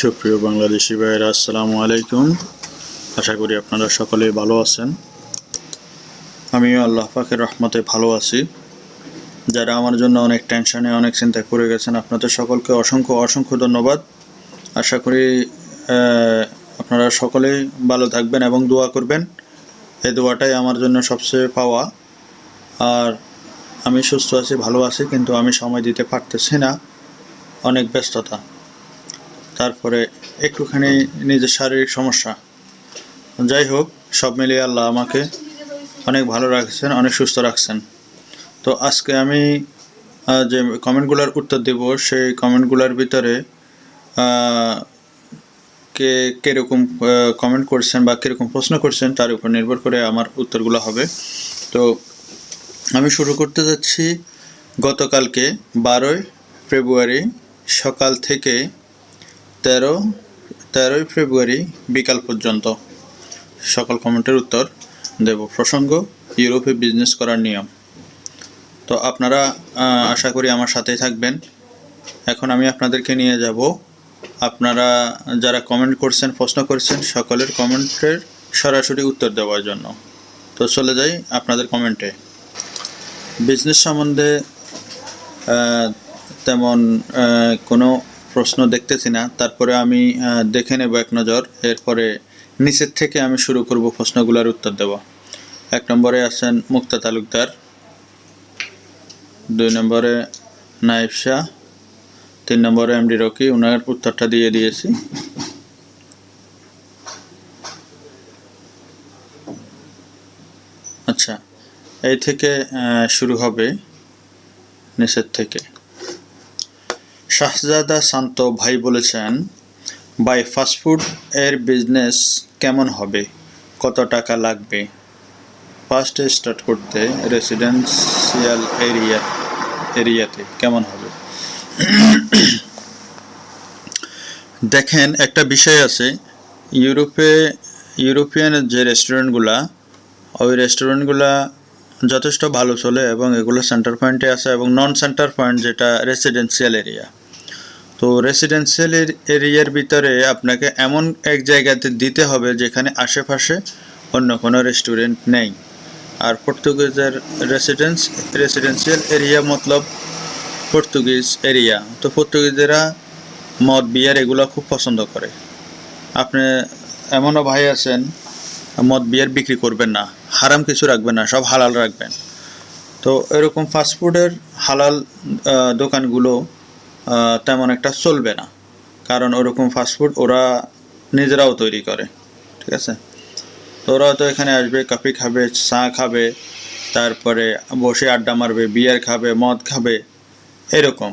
সুপ্রিয় বাংলাদেশি ভাইয়েরা, আসসালামু আলাইকুম। আশা করি আপনারা সকলে ভালো আছেন। আমিও আল্লাহ পাকের রহমতে ভালো আছি। যারা আমার জন্য অনেক টেনশনে অনেক চিন্তা করে গেছেন, আপনাদের সকলকে অসংখ্য অসংখ্য ধন্যবাদ। আশা করি আপনারা সকলেই ভালো থাকবেন এবং দোয়া করবেন। এই দোয়াটাই আমার জন্য সবচেয়ে পাওয়া। আর আমি সুস্থ আছি, ভালো আছি, কিন্তু আমি সময় দিতে পারতেছি না। অনেক ব্যস্ততা। তারপরে একটুখানি নিজের শারীরিক সমস্যা। যাই হোক, সব মিলিয়ে আল্লাহ আমাকে অনেক ভালো রাখছেন, অনেক সুস্থ রাখছেন। তো আজকে আমি যে কমেন্টগুলোর উত্তর দেব, সেই কমেন্টগুলোর ভিতরে কে কীরকম কমেন্ট করছেন বা কীরকম প্রশ্ন করছেন, তার উপর নির্ভর করে আমার উত্তরগুলো হবে। তো আমি শুরু করতে যাচ্ছি। গতকালকে বারোই ফেব্রুয়ারি সকাল থেকে তেরো, তেরোই ফেব্রুয়ারি বিকাল পর্যন্ত। সকল কমেন্টের উত্তর দেব। প্রসঙ্গ, ইউরোপে বিজনেস করার নিয়ম। তো আপনারা আশা করি আমার সাথেই থাকবেন। এখন আমি আপনাদেরকে নিয়ে যাব। আপনারা যারা কমেন্ট করছেন, প্রশ্ন করছেন, সকলের কমেন্টের সরাসরি উত্তর দেওয়ার জন্য। তো চলে যাই আপনাদের কমেন্টে বিজনেস সম্বন্ধে তেমন কোনো প্রশ্ন দেখতেছি না। তারপরে আমি দেখে নেব এক নজর। এরপরে নিচের থেকে আমি শুরু করব প্রশ্নগুলোর উত্তর দেব। এক নম্বরে আছেন মুক্তা তালুকদার। দুই নম্বরে নাইব শাহ। তিন নম্বরে এমডি রকি। ওনার উত্তরটা দিয়ে দিয়েছি। আচ্ছা এই থেকে শুরু হবে নিচের থেকে। শাহজাদা শান্ত ভাই বলেছেন বাই ফাস্টফুড এর বিজনেস কেমন হবে? কত টাকা লাগবে? ফার্স্টে স্টার্ট করতে রেসিডেন্সিয়াল এরিয়া এরিয়াতে কেমন হবে? দেখেন, একটা বিষয় আছে। ইউরোপে, ইউরোপিয়ান যে রেস্টুরেন্টগুলা ওই রেস্টুরেন্টগুলা যথেষ্ট ভালো চলে এবং এগুলো সেন্টার পয়েন্টে আছে এবং নন সেন্টার পয়েন্ট যেটা রেসিডেন্সিয়াল এরিয়া তো রেসিডেন্সিয়াল এরিয়ার ভিতরে আপনাকে এমন এক জায়গাতে দিতে হবে যেখানে আশেপাশে অন্য কোনো রেস্টুরেন্ট নেই। আর পর্তুগিজের রেসিডেন্স রেসিডেন্সিয়াল এরিয়া মতলব পর্তুগিজ এরিয়া তো পর্তুগিজেরা মদ বিয়ার এগুলো খুব পছন্দ করে। আপনি, এমনও ভাই আছেন, মদ বিয়ার বিক্রি করবেন না। হারাম কিছু রাখবেন না, সব হালাল রাখবেন। তো এরকম ফাস্টফুডের হালাল দোকানগুলো তেমন একটা চলবে না। কারণ ওরকম ফাস্টফুড ওরা নিজেরাও তৈরি করে, ঠিক আছে? তো ওরা তো এখানে আসবে কফি খাবে, চা খাবে, তারপরে বসে আড্ডা মারবে বিয়ার খাবে, মদ খাবে, এরকম।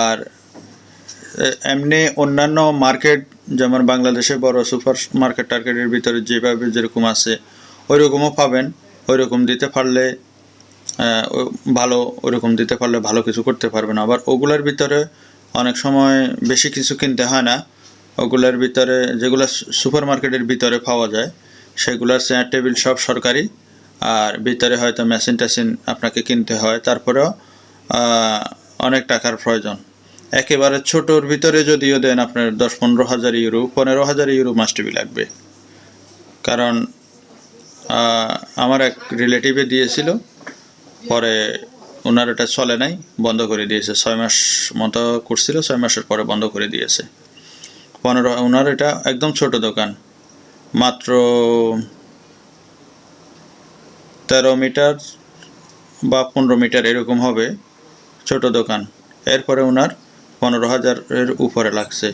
আর এমনি অন্যান্য মার্কেট যেমন বাংলাদেশে বড় সুপার মার্কেট টার্কেটের ভিতরে যেভাবে যেরকম আছে, ওইরকমও পাবেন, ওইরকম দিতে পারলে ভালো ওরকম দিতে পারলে ভালো কিছু করতে পারবেন আবার ওগুলার ভিতরে অনেক সময় বেশি কিছু কিনতে হয় না। ওগুলার ভিতরে যেগুলো সুপার মার্কেটের ভিতরে পাওয়া যায়, সেগুলোর চেয়ার টেবিল সব সরকারি। আর ভিতরে হয়তো মেশিন টেশিন আপনাকে কিনতে হয়, তারপরেও অনেক টাকার প্রয়োজন। একেবারে ছোটোর ভিতরে যদিও দেন আপনার দশ পনেরো হাজার ইউরো, পনেরো হাজার ইউরো মাস্টবি লাগবে। কারণ আমার এক রিলেটিভে দিয়েছিল পরে ওনার এটা চলে নাই, বন্ধ করে দিয়েছে। ছয় মাস মতো করছিল ছয় মাসের পরে বন্ধ করে দিয়েছে। পনেরো, ওনার এটা একদম ছোট দোকান। মাত্র তেরো মিটার বা পনেরো মিটার এরকম হবে ছোট দোকান। এরপরে ওনার পনেরো হাজারের উপরে লাগছে।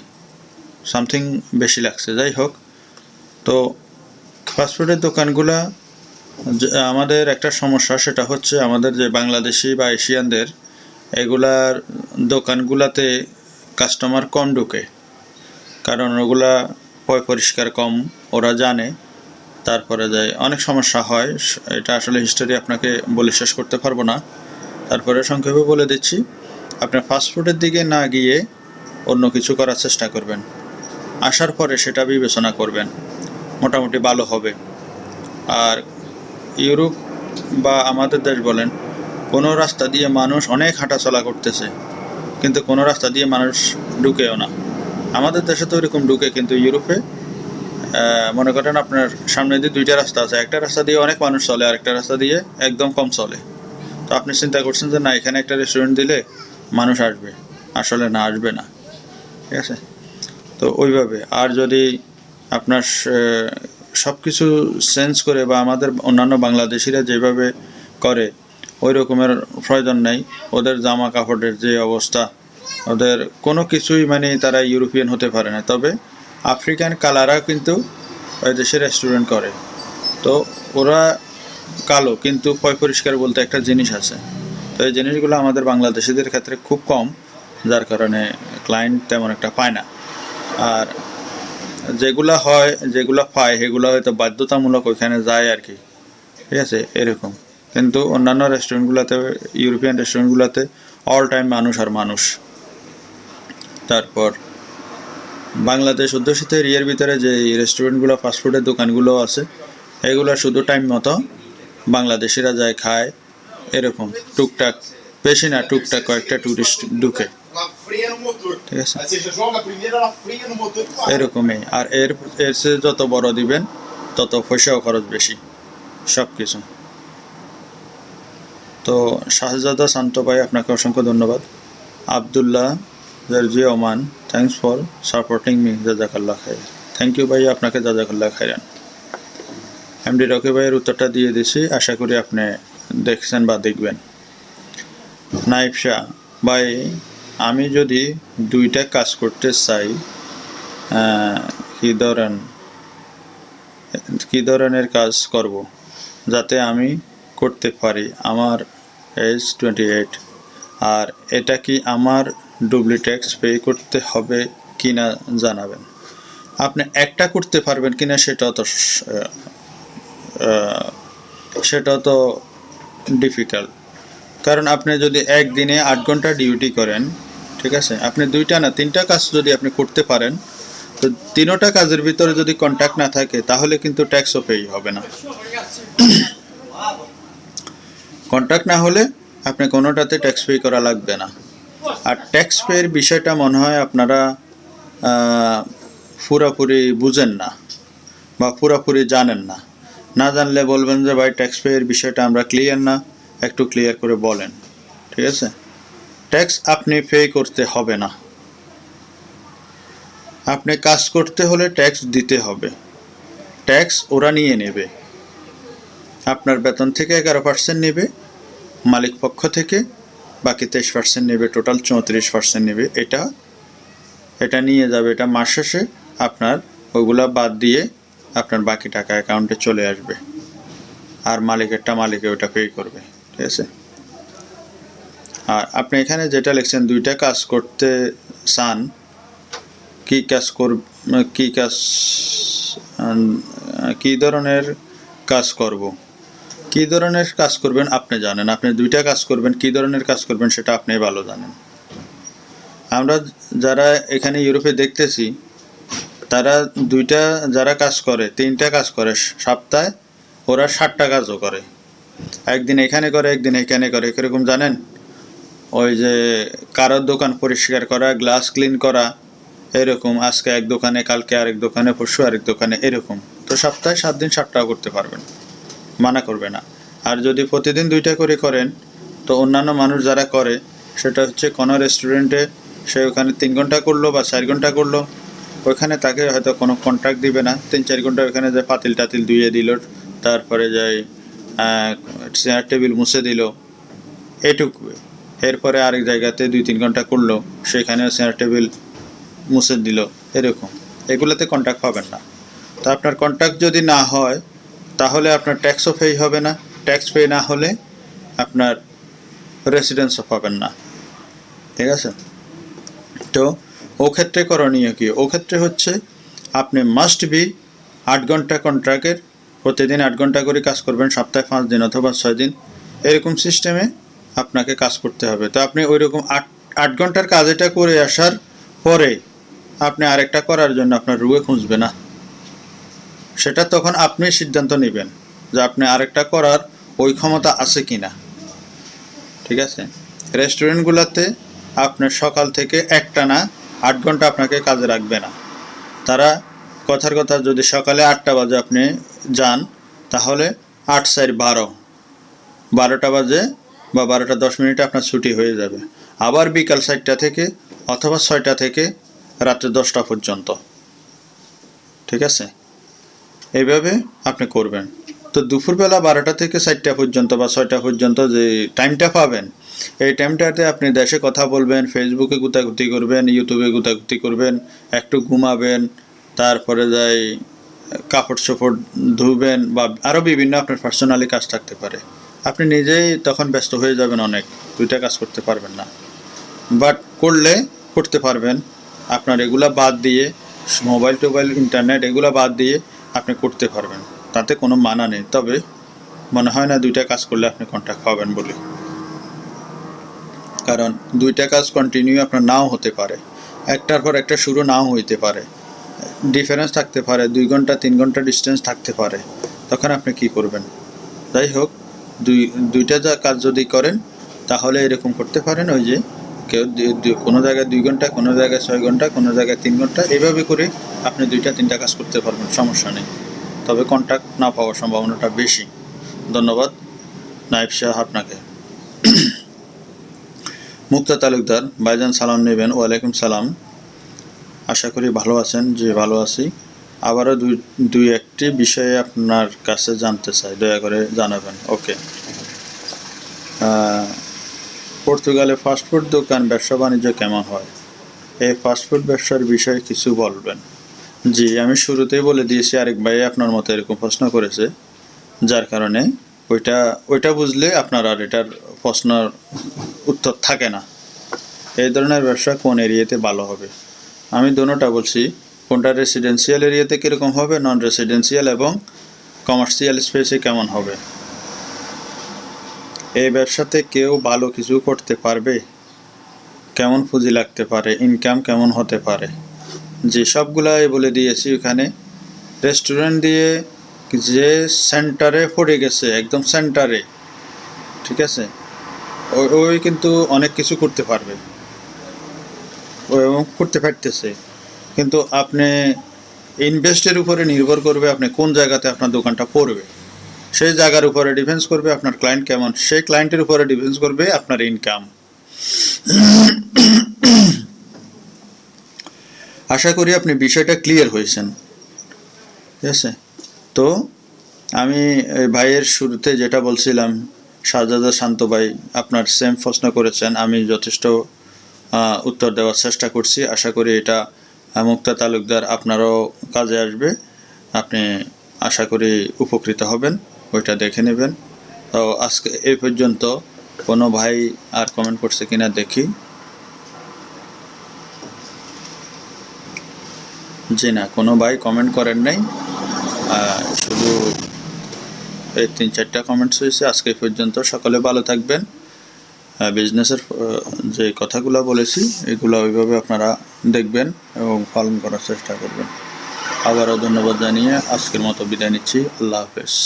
সামথিং বেশি লাগছে। যাই হোক, তো ফাস্টফুডের দোকানগুলা আমাদের একটা সমস্যা সেটা হচ্ছে আমাদের যে বাংলাদেশি বা এশিয়ানদের এগুলার দোকানগুলাতে কাস্টমার কম ঢুকে। কারণ ওগুলা পয় পরিষ্কার কম, ওরা জানে। তারপরে যায়, অনেক সমস্যা হয় এটা আসলে হিস্টোরি আপনাকে বলে শেষ করতে পারব না। তারপরে সংক্ষেপে বলে দিচ্ছি, আপনি ফাস্টফুডের দিকে না গিয়ে অন্য কিছু করার চেষ্টা করবেন। আসার পরে সেটা বিবেচনা করবেন। মোটামুটি ভালো হবে। আর ইউরোপ বা আমাদের দেশ বলেন, কোনো রাস্তা দিয়ে মানুষ অনেক হাঁটাচলা করতেছে, কিন্তু কোনো রাস্তা দিয়ে মানুষ ঢুকেও না। আমাদের দেশে তো ওরকম ঢুকে, কিন্তু ইউরোপে মনে করেন আপনার সামনে দিয়ে দুইটা রাস্তা আছে, একটা রাস্তা দিয়ে অনেক মানুষ চলে, আর একটা রাস্তা দিয়ে একদম কম চলে। তো আপনি চিন্তা করছেন যে না, এখানে একটা রেস্টুরেন্ট দিলে মানুষ আসবে, আসলে না, আসবে না। ঠিক আছে? তো ওইভাবে। আর যদি আপনার সব কিছু চেঞ্জ করে বা আমাদের অন্যান্য বাংলাদেশিরা যেভাবে করে, ওই রকমের প্রয়োজন নেই। ওদের জামা কাপড়ের যে অবস্থা, ওদের কোনো কিছুই মানে তারা ইউরোপিয়ান হতে পারে না। তবে আফ্রিকান কালাররা কিন্তু ওই দেশে রেস্টুরেন্ট করে। তো ওরা কালো, কিন্তু পয় পরিষ্কার বলতে একটা জিনিস আছে। তো এই জিনিসগুলো আমাদের বাংলাদেশিদের ক্ষেত্রে খুব কম, যার কারণে ক্লায়েন্ট তেমন একটা পায় না। আর যেগুলা হয়, যেগুলা পায়, সেগুলো হয়তো বাধ্যতামূলক ওইখানে যায় আর কি। ঠিক আছে? এরকম। কিন্তু অন্যান্য রেস্টুরেন্টগুলোতে ইউরোপিয়ান রেস্টুরেন্টগুলোতে অল টাইম মানুষ আর মানুষ। তারপর বাংলাদেশ অধ্যুষিত এরিয়ার ভিতরে যে রেস্টুরেন্টগুলো ফাস্টফুডের দোকানগুলো আছে, এগুলো শুধু টাইম মতো বাংলাদেশিরা যায়, খায়, এরকম। টুকটাক, বেশি না, টুকটাক কয়েকটা টুরিস্ট ঢুকে। Ela freia no motor. ঠিক আছে Aí você joga a primeira, ela freia no motor e. এরকমই। আর এর এর চেয়ে যত বড় দিবেন তত পয়সাও খরচ বেশি। সব কিছু তো শাহজাদা শান্ত ভাই আপনাকে অসংখ্য ধন্যবাদ। Abdullah জার্জি Oman thanks for supporting me জাজাকাল্লাহ খাই থ্যাংক ইউ ভাই আপনাকে জাজাকাল্লাহ খাইরান। এমডি রকি ভাইয়ের উত্তরটা দিয়ে দিছি আশা করি আপনি দেখছেন বা দেখবেন। নাইফ শাহ ভাই আমি যদি দুইটা কাজ করতে চাই কি ধরেন কি ধরনের কাজ করব যাতে আমি করতে পারি আমার এজ টোয়েন্টি এইট আর এটা কি আমার ডুবলি ট্যাক্স পে করতে হবে কি না জানাবেন। আপনি একটা করতে পারবেন কি না সেটা তো স- আহ, আহ, সেটাও তো ডিফিকাল্ট কারণ আপনি যদি একদিনে আট ঘণ্টা ডিউটি করেন ঠিক আছে? আপনি দুইটা না, তিনটা কাজ যদি আপনি করতে পারেন, তো তিনোটা কাজের ভিতরে যদি কন্ট্যাক্ট না থাকে, তাহলে কিন্তু ট্যাক্সও পেই হবে না। কন্ট্যাক্ট না হলে আপনি কোনোটাতে ট্যাক্স পে করা লাগবে না। আর ট্যাক্স পের বিষয়টা মনে হয় আপনারা পুরাপুরি বুঝেন না বা পুরাপুরি জানেন না। না জানলে বলবেন যে, ভাই ট্যাক্স পেয়ের বিষয়টা আমরা ক্লিয়ার না। একটু ক্লিয়ার করে বলেন। ঠিক আছে? ট্যাক্স আপনি পে করতে হবে না। আপনি কাজ করতে হলে ট্যাক্স দিতে হবে। ট্যাক্স ওরা নিয়ে নেবে। আপনার বেতন থেকে এগারো পার্সেন্ট নেবে, মালিক পক্ষ থেকে বাকি তেইশ পার্সেন্ট নেবে, টোটাল চৌত্রিশ পার্সেন্ট নেবে। এটা এটা নিয়ে যাবে, এটা মাস শেষে আপনার ওগুলা বাদ দিয়ে আপনার বাকি টাকা অ্যাকাউন্টে চলে আসবে। আর মালিকেরটা মালিকে ওটা পে করবে, ঠিক আছে? আর আপনি এখানে যেটা লিখছেন, দুইটা কাজ করতে চান, কি কাজ কর, কি কাজ কি ধরনের কাজ করব? কি ধরনের কাজ করবেন আপনি জানেন। আপনি দুইটা কাজ করবেন, কি ধরনের কাজ করবেন সেটা আপনি ভালো জানেন। আমরা যারা এখানে ইউরোপে দেখতেছি, তারা দুইটা, যারা কাজ করে, তিনটা কাজ করে সপ্তাহে, ওরা ষাটটা কাজও করে। একদিন এখানে করে, একদিন এখানে করে, কীরকম জানেন? ওই যে কারোর দোকান পরিষ্কার করা গ্লাস ক্লিন করা, এরকম। আজকে এক দোকানে, কালকে আরেক দোকানে, পরশু আরেক দোকানে, এরকম। তো সপ্তাহে সাত দিন, সাতটাও করতে পারবেন। মানা করবে না। আর যদি প্রতিদিন দুইটা করে করেন, তো অন্যান্য মানুষ যারা করে, সেটা হচ্ছে কোনো রেস্টুরেন্টে সে ওখানে তিন ঘণ্টা করল বা চার ঘণ্টা করল ওইখানে তাকে হয়তো কোনো কন্ট্রাক্ট দিবে না। তিন চার ঘণ্টা ওখানে যে পাতিল টাতিল ধুয়ে দিল, তারপরে যায় চেয়ার টেবিল মুছে দিল, এটুকু। এরপরে আরেক জায়গাতে দুই তিন ঘণ্টা করল, সেখানে চেয়ার টেবিল মুছে দিল, এরকম। এগুলোতে কন্ট্যাক্ট পাবেন না। তো আপনার কন্ট্যাক্ট যদি না হয়, তাহলে আপনার ট্যাক্সও পে হবে না। ট্যাক্স পে না হলে আপনার রেসিডেন্সও পাবেন না। ঠিক আছে? তো ও ক্ষেত্রে করণীয় কি? ও ক্ষেত্রে হচ্ছে আপনি মাস্ট বি আট ঘণ্টা কন্ট্রাক্টের প্রতিদিন আট ঘণ্টা করে কাজ করবেন, সপ্তাহে পাঁচ দিন অথবা ছয় দিন। এরকম সিস্টেমে আপনাকে কাজ করতে হবে। তো আপনি ওই রকম আট আট ঘণ্টার কাজ এটা করে আসার পরে আপনি আরেকটা করার জন্য আপনার রুয়ে খুঁজবে না। সেটা তখন আপনি সিদ্ধান্ত নেবেন যে আপনি আরেকটা করার ওই ক্ষমতা আছে কি না ঠিক আছে? রেস্টুরেন্টগুলোতে আপনার সকাল থেকে একটা না আট ঘণ্টা আপনাকে কাজে রাখবে না। তারা কথার কথা, যদি সকালে আটটা বাজে আপনি যান, তাহলে আট চার বারো। বারোটা বাজে বা বারোটা দশ মিনিটে আপনার ছুটি হয়ে যাবে। আবার বিকাল চারটা থেকে অথবা ছয়টা থেকে রাত্রে দশটা পর্যন্ত। ঠিক আছে? এইভাবে আপনি করবেন। তো দুপুরবেলা বারোটা থেকে চারটা পর্যন্ত বা ছয়টা পর্যন্ত যে টাইমটা পাবেন, এই টাইমটাতে আপনি দেশে কথা বলবেন ফেসবুকে গুতাগুতি করবেন ইউটিউবে গুতাগুতি করবেন, একটু ঘুমাবেন, তারপরে যাই কাপড় চোপড় ধুবেন বা আরও বিভিন্ন আপনার পার্সোনালি কাজ থাকতে পারে। আপনি নিজেই তখন ব্যস্ত হয়ে যাবেন অনেক, দুইটা কাজ করতে পারবেন না। বাট করলে করতে পারবেন। আপনার এগুলা বাদ দিয়ে মোবাইল টোবাইল ইন্টারনেট এগুলা বাদ দিয়ে আপনি করতে পারবেন। তাতে কোনো মানা নেই। তবে মনে হয় না দুইটা কাজ করলে আপনি কন্ট্যাক্ট পাবেন বলে। কারণ দুইটা কাজ কন্টিনিউ আপনার নাও হতে পারে। একটার পর একটা শুরু নাও হইতে পারে। ডিফারেন্স থাকতে পারে। দুই ঘণ্টা, তিন ঘণ্টা ডিস্টেন্স থাকতে পারে। তখন আপনি কি করবেন? যাই হোক দুই, দুইটা যা কাজ যদি করেন, তাহলে এরকম করতে পারেন, ওই যে কেউ কোনো জায়গায় দুই ঘণ্টা, কোনো জায়গায় ছয় ঘণ্টা, কোনো জায়গায় তিন ঘণ্টা, এইভাবে করে আপনি দুইটা, তিনটা কাজ করতে পারবেন, সমস্যা নেই। তবে কন্ট্যাক্ট না পাওয়ার সম্ভাবনাটা বেশি। ধন্যবাদ নাইব শাহ আপনাকে। মুক্তা তালুকদার, ভাইজান সালাম নেবেন, ওয়ালাইকুম সালাম। আশা করি ভালো আছেন যে ভালো আছি। আবারও দুই দুই একটি বিষয়ে আপনার কাছে জানতে চাই, দয়া করে জানাবেন। ওকে। পর্তুগালে ফাস্টফুড দোকান ব্যবসা বাণিজ্য কেমন হয়? এই ফাস্টফুড ব্যবসার বিষয়ে কিছু বলবেন। জি, আমি শুরুতেই বলে দিয়েছি, আরেক ভাই আপনার মতো এরকম প্রশ্ন করেছে, যার কারণে ওইটা ওইটা বুঝলে আপনার আর এটার প্রশ্নের উত্তর থাকে না। এই ধরনের ব্যবসা কোন এরিয়াতে ভালো হবে? আমি দোনোটা বলছি। কোনটা রেসিডেন্সিয়াল এরিয়াতে কীরকম হবে নন রেসিডেন্সিয়াল এবং কমার্শিয়াল স্পেসে কেমন হবে? এই ব্যবসাতে কেউ ভালো কিছু করতে পারবে? কেমন পুঁজি লাগতে পারে? ইনকাম কেমন হতে পারে? যে সবগুলাই বলে দিয়েছি ওখানে রেস্টুরেন্ট দিয়ে যে সেন্টারে পড়ে গেছে, একদম সেন্টারে ঠিক আছে? ওই কিন্তু অনেক কিছু করতে পারবে। এবং করতে পারতেছে। কিন্তু আপনি ইনভেস্টের উপরে নির্ভর করবে আপনি কোন জায়গাতে আপনার দোকানটা পড়বে। সেই জায়গার উপরে ডিফেন্স করবে আপনার ক্লায়েন্ট কেমন। সেই ক্লায়েন্টের উপরে ডিফেন্স করবে আপনার ইনকাম আশা করি আপনি বিষয়টা ক্লিয়ার হয়েছেন। ঠিক আছে? তো আমি ভাইয়ের শুরুতে যেটা বলছিলাম শাহজাদা শান্ত ভাই আপনার সেম প্রশ্ন করেছেন, আমি যথেষ্ট উত্তর দেওয়ার চেষ্টা করছি। আশা করি এটা মুক্তা তালুকদার আপনারও কাজে আসবে। আপনি আশা করি উপকৃত হবেন, ওইটা দেখে নেবেন। তো আজকে এই পর্যন্ত কোনো ভাই আর কমেন্ট করছে কিনা দেখি। জি না, কোনো ভাই কমেন্ট করেন নাই। শুধু এই তিন চারটা কমেন্টস হয়েছে। আজকে পর্যন্ত সকলে ভালো থাকবেন। বিজনেসের যে কথাগুলো বলেছি, এগুলো ওইভাবে আপনারা দেখবেন এবং পালন করার চেষ্টা করবেন। আবারও ধন্যবাদ জানিয়ে আজকের মতো বিদায় নিচ্ছি। আল্লাহ হাফেজ।